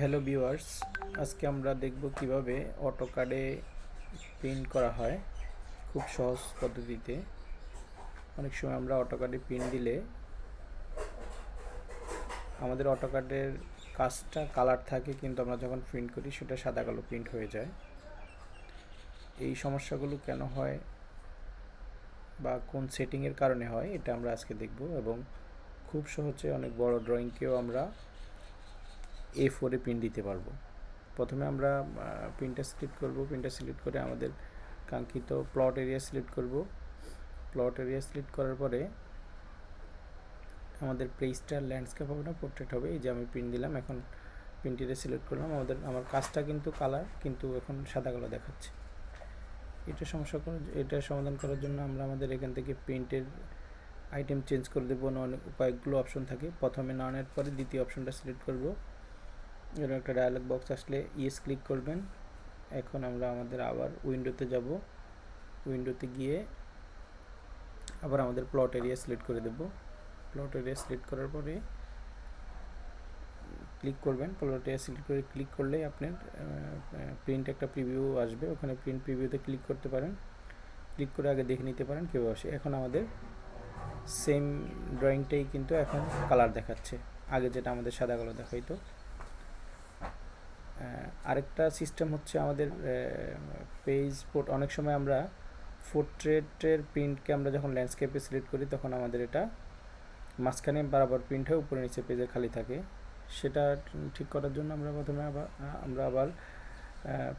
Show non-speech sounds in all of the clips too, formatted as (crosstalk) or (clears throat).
Hello viewers, আজকে আমরা দেখব কীভাবে অটোকাডে প্রিন্ট করা হয় খুব সহজ পদ্ধতিতে। অনেক সময় আমরা অটোকাডে প্রিন্ট দিলে আমাদের অটোকাডের কাজটা কালার থাকে, কিন্তু আমরা যখন প্রিন্ট করি সেটা সাদা কালো প্রিন্ট হয়ে যায়। এই সমস্যাগুলো কেন হয় বা কোন সেটিংয়ের কারণে হয়, এটা আমরা আজকে দেখব এবং খুব সহজে অনেক বড় ড্রয়িংকেও আমরা এ ফোরে প্রিন্ট দিতে পারব। প্রথমে আমরা প্রিন্টার সিলেক্ট করব। প্রিন্টার সিলেক্ট করে আমাদের কাঙ্ক্ষিত প্লট এরিয়া সিলেক্ট করব। প্লট এরিয়া সিলেক্ট করার পরে আমাদের প্লেসটা ল্যান্ডস্কেপ হবে না পোর্ট্রেট হবে। এই যে আমি প্রিন্ট দিলাম, এখন প্রিন্ট এরিয়া সিলেক্ট করলাম। আমাদের, আমার কাজটা কিন্তু কালার কিন্তু এখন সাদা কালো দেখাচ্ছে। এটা সমস্যা করার এটা সমাধান করার জন্য আমরা আমাদের এখান থেকে প্রিন্টের আইটেম চেঞ্জ করে দেবো। অনেক কয়েকগুলো অপশন থাকে। প্রথমে ননের পরে দ্বিতীয় অপশনটা সিলেক্ট করব। এরকম একটা ডায়ালগ বক্স আসলে ইয়েস ক্লিক করবেন। এখন আমরা আমাদের আবার উইন্ডোতে যাব। উইন্ডোতে গিয়ে আবার আমাদের প্লট এরিয়া সিলেক্ট করে দেব। প্লট এরিয়া সিলেক্ট করার পরে ক্লিক করবেন। প্লট এরিয়া সিলেক্ট করে ক্লিক করলে আপনার প্রিন্ট একটা প্রিভিউ আসবে। ওখানে প্রিন্ট প্রিভিউতে ক্লিক করতে পারেন। ক্লিক করে আগে দেখে নিতে পারেন কেউ আসে। এখন আমাদের সেম ড্রয়িংটাই কিন্তু এখন কালার দেখাচ্ছে। আগে যেটা আমাদের সাদা কালো দেখাইতো। আরেকটা সিস্টেম হচ্ছে আমাদের পেজ পোর্ট অনেক সময় আমরা পোর্ট্রেটের প্রিন্টকে আমরা যখন ল্যান্ডস্কেপে সিলেক্ট করি, তখন আমাদের এটা মাঝখানে বরাবর প্রিন্ট হয়ে উপরে নিচে পেজে খালি থাকে। সেটা ঠিক করার জন্য আমরা প্রথমে আবার আমরা আবার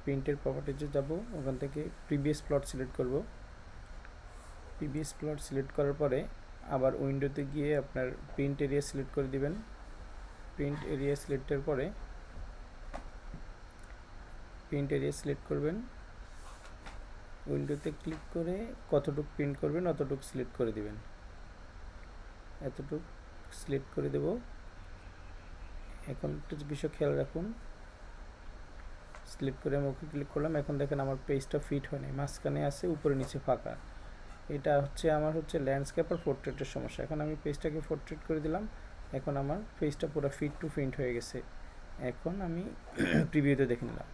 প্রিন্টের প্রপার্টিজে যাব। ওখান থেকে প্রিভিয়াস প্লট সিলেক্ট করব। প্রিভিয়াস প্লট সিলেক্ট করার পরে আবার উইন্ডোতে গিয়ে আপনার প্রিন্ট এরিয়া সিলেক্ট করে দিবেন। প্রিন্ট এরিয়া সিলেক্টের পরে প্রিন্ট এরিয়া সিলেক্ট করবেন। উইন্ডোতে ক্লিক করে কতটুকু প্রিন্ট করবেন, অতটুকু সিলেক্ট করে দিবেন। এতটুকু সিলেক্ট করে দেব। এখন একটু বিষয় খেয়াল রাখুন। সিলেক্ট করে আমি ওকে ক্লিক করলাম। এখন দেখেন আমার পেজটা ফিট হয় নাই মাঝখানে আছে, উপরে নিচে ফাঁকা। এটা হচ্ছে আমার হচ্ছে ল্যান্ডস্কেপ আর পোর্ট্রেটের সমস্যা। এখন আমি পেজটাকে পোর্ট্রেট করে দিলাম। এখন আমার পেজটা পুরো ফিট টু প্রিন্ট হয়ে গেছে। এখন আমি (clears throat) প্রিভিউতে দেখে নিলাম।